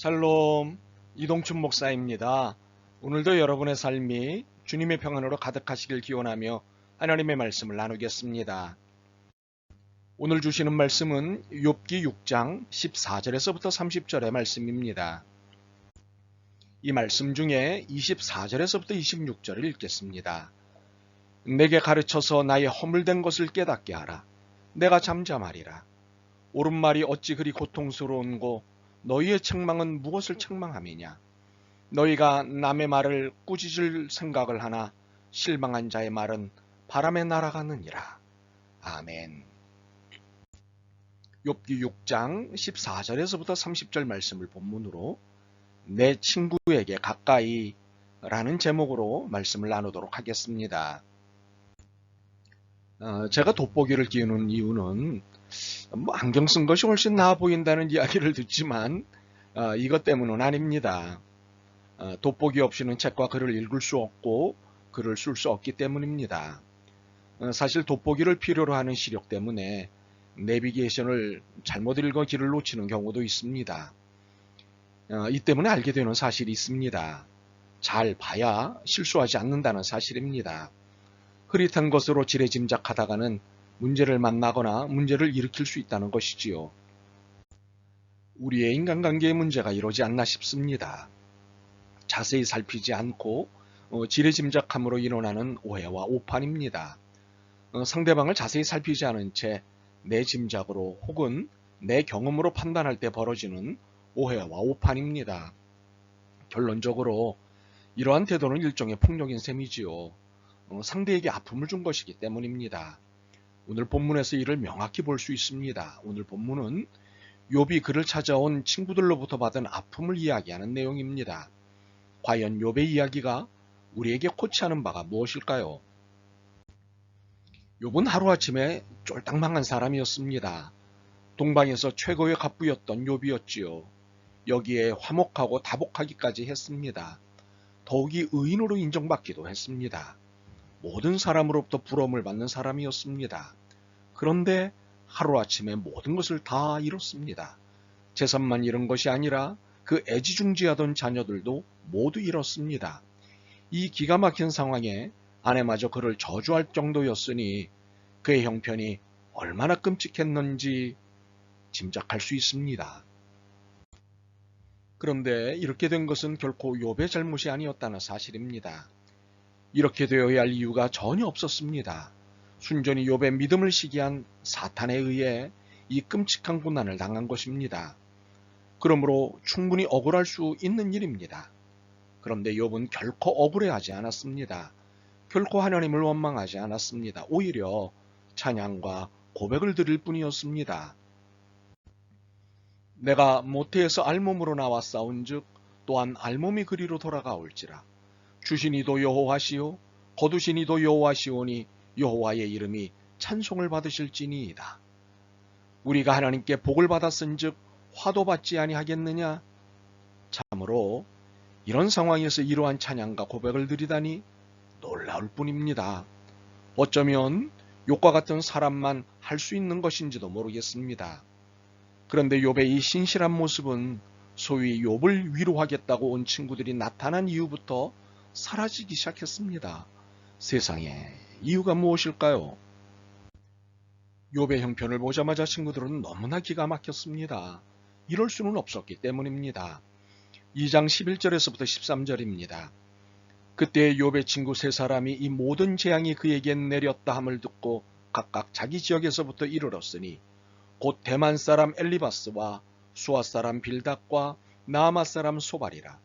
샬롬 이동춘 목사입니다. 오늘도 여러분의 삶이 주님의 평안으로 가득하시길 기원하며 하나님의 말씀을 나누겠습니다. 오늘 주시는 말씀은 욥기 6장 14절에서부터 30절의 말씀입니다. 이 말씀 중에 24절에서부터 26절을 읽겠습니다. 내게 가르쳐서 나의 허물된 것을 깨닫게 하라. 내가 잠잠하리라. 옳은 말이 어찌 그리 고통스러운고 너희의 책망은 무엇을 책망함이냐? 너희가 남의 말을 꾸짖을 생각을 하나 실망한 자의 말은 바람에 날아가느니라. 아멘. 욥기 6장 14절에서부터 30절 말씀을 본문으로 내 친구에게 가까이 라는 제목으로 말씀을 나누도록 하겠습니다. 어, 제가 돋보기를 끼우는 이유는 뭐 안경 쓴 것이 훨씬 나아 보인다는 이야기를 듣지만 어, 이것 때문은 아닙니다. 어, 돋보기 없이는 책과 글을 읽을 수 없고 글을 쓸 수 없기 때문입니다. 어, 사실 돋보기를 필요로 하는 시력 때문에 내비게이션을 잘못 읽어 길을 놓치는 경우도 있습니다. 어, 이 때문에 알게 되는 사실이 있습니다. 잘 봐야 실수하지 않는다는 사실입니다. 흐릿한 것으로 지레짐작하다가는 문제를 만나거나 문제를 일으킬 수 있다는 것이지요. 우리의 인간관계의 문제가 이러지 않나 싶습니다. 자세히 살피지 않고 어, 지레짐작함으로 일어나는 오해와 오판입니다. 어, 상대방을 자세히 살피지 않은 채 내 짐작으로 혹은 내 경험으로 판단할 때 벌어지는 오해와 오판입니다. 결론적으로 이러한 태도는 일종의 폭력인 셈이지요. 어, 상대에게 아픔을 준 것이기 때문입니다. 오늘 본문에서 이를 명확히 볼 수 있습니다. 오늘 본문은 욥이 그를 찾아온 친구들로부터 받은 아픔을 이야기하는 내용입니다. 과연 욥의 이야기가 우리에게 코치하는 바가 무엇일까요? 욥은 하루아침에 쫄딱 망한 사람이었습니다. 동방에서 최고의 갑부였던 욥이었지요. 여기에 화목하고 다복하기까지 했습니다. 더욱이 의인으로 인정받기도 했습니다. 모든 사람으로부터 부러움을 받는 사람이었습니다. 그런데 하루아침에 모든 것을 다 잃었습니다. 재산만 잃은 것이 아니라 그 애지중지하던 자녀들도 모두 잃었습니다. 이 기가 막힌 상황에 아내마저 그를 저주할 정도였으니 그의 형편이 얼마나 끔찍했는지 짐작할 수 있습니다. 그런데 이렇게 된 것은 결코 욥의 잘못이 아니었다는 사실입니다. 이렇게 되어야 할 이유가 전혀 없었습니다. 순전히 욥의 믿음을 시기한 사탄에 의해 이 끔찍한 고난을 당한 것입니다. 그러므로 충분히 억울할 수 있는 일입니다. 그런데 욥은 결코 억울해하지 않았습니다. 결코 하나님을 원망하지 않았습니다. 오히려 찬양과 고백을 드릴 뿐이었습니다. 내가 모태에서 알몸으로 나와 싸운즉 또한 알몸이 그리로 돌아가올지라 주신 이도 여호와시오 거두신 이도 여호와시오니 여호와의 이름이 찬송을 받으실지니이다. 우리가 하나님께 복을 받았은즉 화도 받지 아니하겠느냐? 참으로 이런 상황에서 이러한 찬양과 고백을 드리다니 놀라울 뿐입니다. 어쩌면 욕과 같은 사람만 할 수 있는 것인지도 모르겠습니다. 그런데 욥의 이 신실한 모습은 소위 욥을 위로하겠다고 온 친구들이 나타난 이후부터 사라지기 시작했습니다. 세상에 이유가 무엇일까요? 욥의 형편을 보자마자 친구들은 너무나 기가 막혔습니다. 이럴 수는 없었기 때문입니다. 2장 11절에서부터 13절입니다. 그때 욥의 친구 세 사람이 이 모든 재앙이 그에게 내렸다 함을 듣고 각각 자기 지역에서부터 이르렀으니 곧 대만 사람 엘리바스와 수아 사람 빌닥과 나아마 사람 소발이라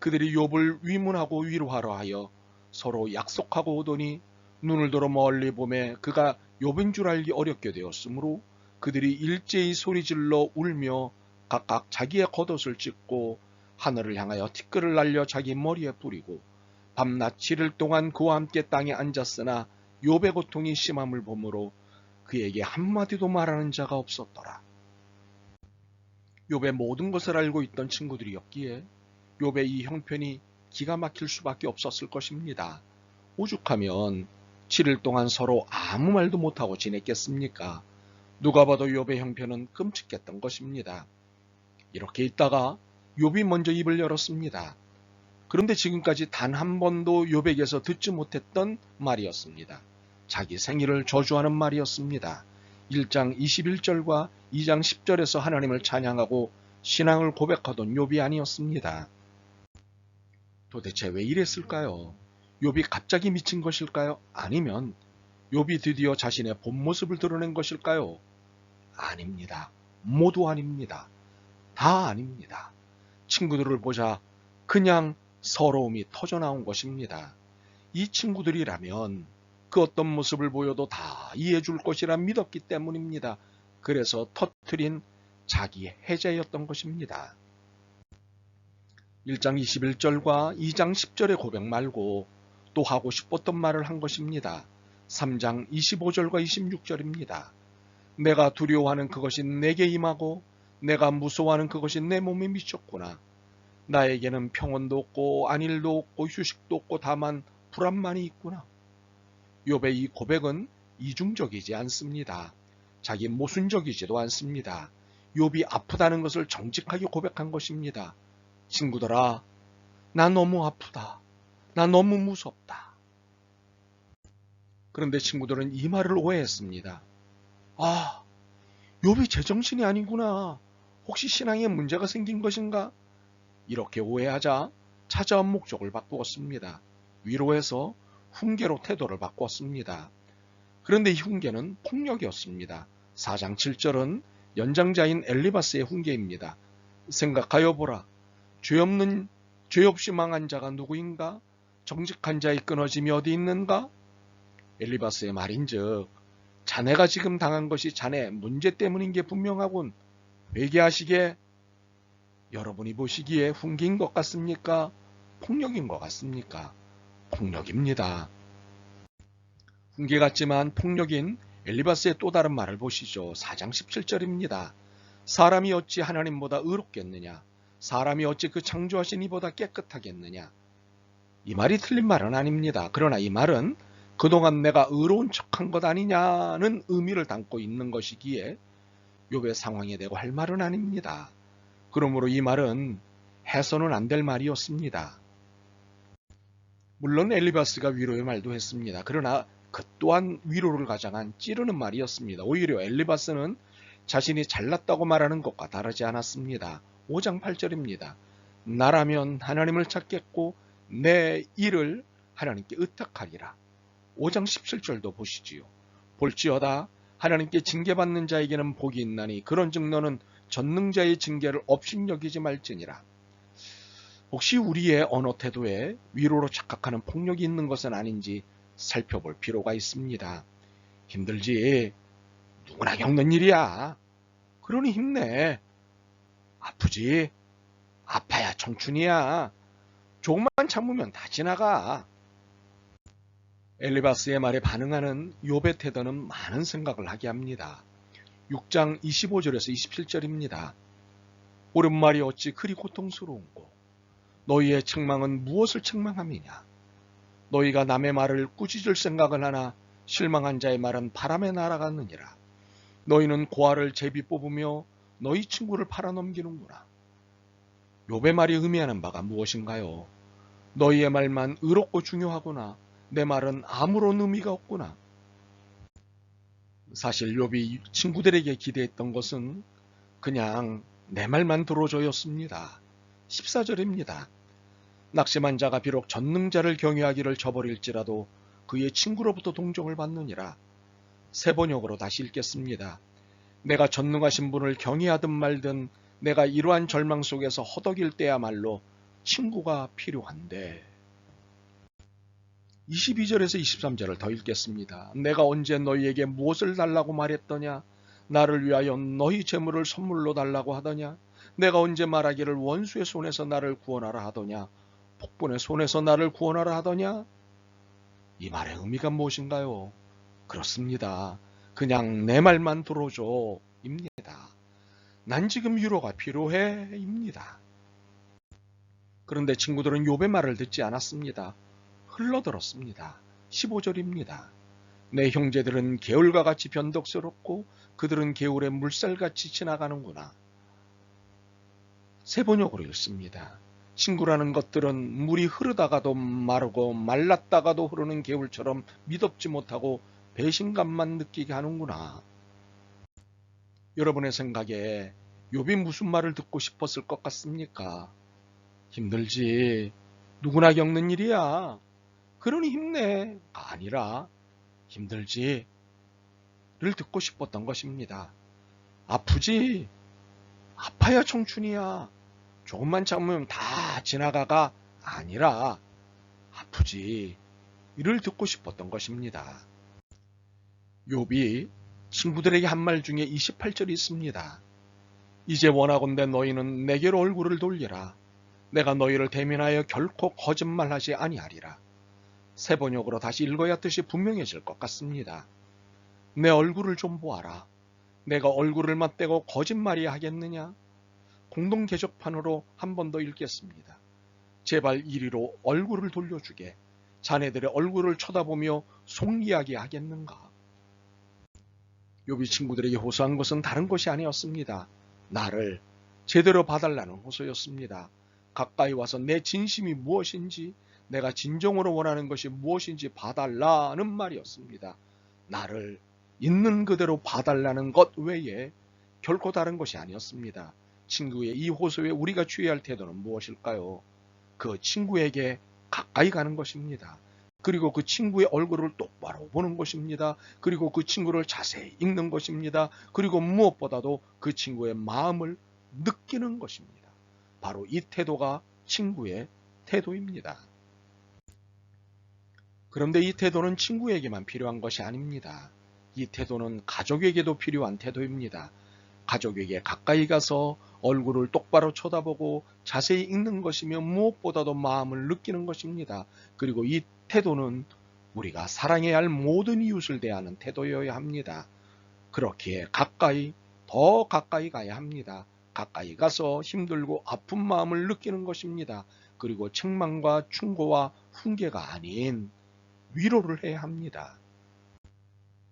그들이 욥을 위문하고 위로하러 하여 서로 약속하고 오더니 눈을 들어 멀리 보매 그가 욥인 줄 알기 어렵게 되었으므로 그들이 일제히 소리질러 울며 각각 자기의 겉옷을 찢고 하늘을 향하여 티끌을 날려 자기 머리에 뿌리고 밤낮 7일 동안 그와 함께 땅에 앉았으나 욥의 고통이 심함을 보므로 그에게 한마디도 말하는 자가 없었더라. 욥의 모든 것을 알고 있던 친구들이었기에 욥의 이 형편이 기가 막힐 수밖에 없었을 것입니다. 오죽하면 7일 동안 서로 아무 말도 못하고 지냈겠습니까? 누가 봐도 욥의 형편은 끔찍했던 것입니다. 이렇게 있다가 욥이 먼저 입을 열었습니다. 그런데 지금까지 단 한 번도 욥에게서 듣지 못했던 말이었습니다. 자기 생일을 저주하는 말이었습니다. 1장 21절과 2장 10절에서 하나님을 찬양하고 신앙을 고백하던 욥이 아니었습니다. 도대체 왜 이랬을까요? 욥이 갑자기 미친 것일까요? 아니면 욥이 드디어 자신의 본 모습을 드러낸 것일까요? 아닙니다. 모두 아닙니다. 다 아닙니다. 친구들을 보자 그냥 서러움이 터져 나온 것입니다. 이 친구들이라면 그 어떤 모습을 보여도 다 이해해 줄 것이라 믿었기 때문입니다. 그래서 터트린 자기 해제였던 것입니다. 1장 21절과 2장 10절의 고백 말고 또 하고 싶었던 말을 한 것입니다. 3장 25절과 26절입니다. 내가 두려워하는 그것이 내게 임하고 내가 무서워하는 그것이 내 몸에 미쳤구나. 나에게는 평온도 없고 안일도 없고 휴식도 없고 다만 불안만이 있구나. 욥의 이 고백은 이중적이지 않습니다. 자기 모순적이지도 않습니다. 욥이 아프다는 것을 정직하게 고백한 것입니다. 친구들아, 나 너무 아프다. 나 너무 무섭다. 그런데 친구들은 이 말을 오해했습니다. 아, 욥이 제정신이 아니구나. 혹시 신앙에 문제가 생긴 것인가? 이렇게 오해하자 찾아온 목적을 바꾸었습니다. 위로해서 훈계로 태도를 바꿨습니다. 그런데 이 훈계는 폭력이었습니다. 4장 7절은 연장자인 엘리바스의 훈계입니다. 생각하여 보라. 죄 없는 죄 없이 망한 자가 누구인가? 정직한 자의 끊어짐이 어디 있는가? 엘리바스의 말인즉 자네가 지금 당한 것이 자네 문제 때문인 게 분명하군. 회개하시게 여러분이 보시기에 훈계인 것 같습니까? 폭력인 것 같습니까? 폭력입니다. 훈계 같지만 폭력인 엘리바스의 또 다른 말을 보시죠. 4장 17절입니다. 사람이 어찌 하나님보다 의롭겠느냐? 사람이 어찌 그 창조하신 이보다 깨끗하겠느냐? 이 말이 틀린 말은 아닙니다. 그러나 이 말은 그동안 내가 의로운 척한 것 아니냐는 의미를 담고 있는 것이기에 욥의 상황에 대고 할 말은 아닙니다. 그러므로 이 말은 해서는 안 될 말이었습니다. 물론 엘리바스가 위로의 말도 했습니다. 그러나 그 또한 위로를 가장한 찌르는 말이었습니다. 오히려 엘리바스는 자신이 잘났다고 말하는 것과 다르지 않았습니다. 5장 8절입니다. 나라면 하나님을 찾겠고 내 일을 하나님께 의탁하리라. 5장 17절도 보시지요. 볼지어다 하나님께 징계받는 자에게는 복이 있나니 그런즉 너는 전능자의 징계를 업신여기지 말지니라. 혹시 우리의 언어 태도에 위로로 착각하는 폭력이 있는 것은 아닌지 살펴볼 필요가 있습니다. 힘들지. 누구나 겪는 일이야. 그러니 힘내. 아프지. 아파야 청춘이야. 조금만 참으면 다 지나가. 엘리바스의 말에 반응하는 욥의 태도는 많은 생각을 하게 합니다. 6장 25절에서 27절입니다. 옳은 말이 어찌 그리 고통스러운고 너희의 책망은 무엇을 책망함이냐 너희가 남의 말을 꾸짖을 생각을 하나 실망한 자의 말은 바람에 날아갔느니라 너희는 고아를 제비 뽑으며 너희 친구를 팔아넘기는구나 욥의 말이 의미하는 바가 무엇인가요? 너희의 말만 의롭고 중요하구나 내 말은 아무런 의미가 없구나 사실 욥이 친구들에게 기대했던 것은 그냥 내 말만 들어줘였습니다. 14절입니다. 낙심한 자가 비록 전능자를 경외하기를 저버릴지라도 그의 친구로부터 동정을 받느니라. 세 번역으로 다시 읽겠습니다. 내가 전능하신 분을 경외하든 말든 내가 이러한 절망 속에서 허덕일 때야말로 친구가 필요한데 22절에서 23절을 더 읽겠습니다. 내가 언제 너희에게 무엇을 달라고 말했더냐? 나를 위하여 너희 재물을 선물로 달라고 하더냐? 내가 언제 말하기를 원수의 손에서 나를 구원하라 하더냐? 폭군의 손에서 나를 구원하라 하더냐? 이 말의 의미가 무엇인가요? 그렇습니다. 그냥 내 말만 들어줘. 입니다. 난 지금 위로가 필요해. 입니다. 그런데 친구들은 욥의 말을 듣지 않았습니다. 흘러들었습니다. 15절입니다. 내 형제들은 개울과 같이 변덕스럽고 그들은 개울에 물살같이 지나가는구나. 세 번역으로 읽습니다. 친구라는 것들은 물이 흐르다가도 마르고 말랐다가도 흐르는 개울처럼 미덥지 못하고 배신감만 느끼게 하는구나. 여러분의 생각에 욥이 무슨 말을 듣고 싶었을 것 같습니까? 힘들지. 누구나 겪는 일이야. 그러니 힘내. 가 아니라 힘들지. 를 듣고 싶었던 것입니다. 아프지. 아파야 청춘이야. 조금만 참으면 다 지나가가 아니라 아프지. 이를 듣고 싶었던 것입니다. 욥이 친구들에게 한 말 중에 28절이 있습니다. 이제 원하건대 너희는 내게로 얼굴을 돌리라. 내가 너희를 대면하여 결코 거짓말하지 아니하리라. 세 번역으로 다시 읽어야 뜻이 분명해질 것 같습니다. 내 얼굴을 좀 보아라. 내가 얼굴을 맞대고 거짓말이 하겠느냐? 공동 개적판으로 한 번 더 읽겠습니다. 제발 이리로 얼굴을 돌려주게. 자네들의 얼굴을 쳐다보며 속이야기 하겠는가? 요비 친구들에게 호소한 것은 다른 것이 아니었습니다. 나를 제대로 봐달라는 호소였습니다. 가까이 와서 내 진심이 무엇인지, 내가 진정으로 원하는 것이 무엇인지 봐달라는 말이었습니다. 나를 있는 그대로 봐달라는 것 외에 결코 다른 것이 아니었습니다. 친구의 이 호소에 우리가 취해야 할 태도는 무엇일까요? 그 친구에게 가까이 가는 것입니다. 그리고 그 친구의 얼굴을 똑바로 보는 것입니다. 그리고 그 친구를 자세히 읽는 것입니다. 그리고 무엇보다도 그 친구의 마음을 느끼는 것입니다. 바로 이 태도가 친구의 태도입니다. 그런데 이 태도는 친구에게만 필요한 것이 아닙니다. 이 태도는 가족에게도 필요한 태도입니다. 가족에게 가까이 가서 얼굴을 똑바로 쳐다보고 자세히 읽는 것이며 무엇보다도 마음을 느끼는 것입니다. 그리고 이 태도는 우리가 사랑해야 할 모든 이웃을 대하는 태도여야 합니다. 그렇기에 가까이, 더 가까이 가야 합니다. 가까이 가서 힘들고 아픈 마음을 느끼는 것입니다. 그리고 책망과 충고와 훈계가 아닌 위로를 해야 합니다.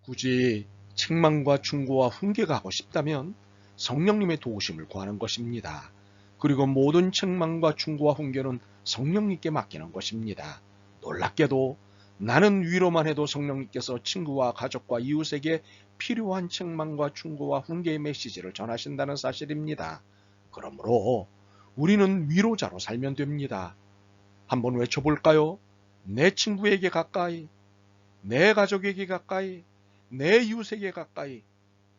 굳이 책망과 충고와 훈계가 하고 싶다면 성령님의 도우심을 구하는 것입니다. 그리고 모든 책망과 충고와 훈계는 성령님께 맡기는 것입니다. 놀랍게도 나는 위로만 해도 성령님께서 친구와 가족과 이웃에게 필요한 책망과 충고와 훈계의 메시지를 전하신다는 사실입니다. 그러므로 우리는 위로자로 살면 됩니다. 한번 외쳐볼까요? 내 친구에게 가까이, 내 가족에게 가까이, 내 이웃에게 가까이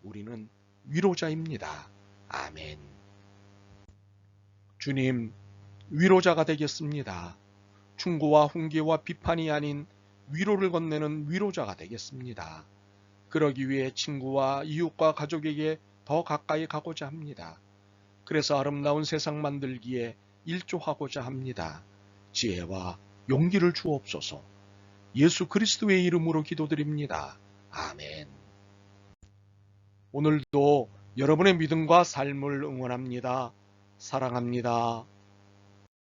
우리는 위로자입니다. 아멘. 주님, 위로자가 되겠습니다. 충고와 훈계와 비판이 아닌 위로를 건네는 위로자가 되겠습니다. 그러기 위해 친구와 이웃과 가족에게 더 가까이 가고자 합니다. 그래서 아름다운 세상 만들기에 일조하고자 합니다. 지혜와 용기를 주옵소서. 예수 그리스도의 이름으로 기도드립니다. 아멘. 오늘도 여러분의 믿음과 삶을 응원합니다. 사랑합니다.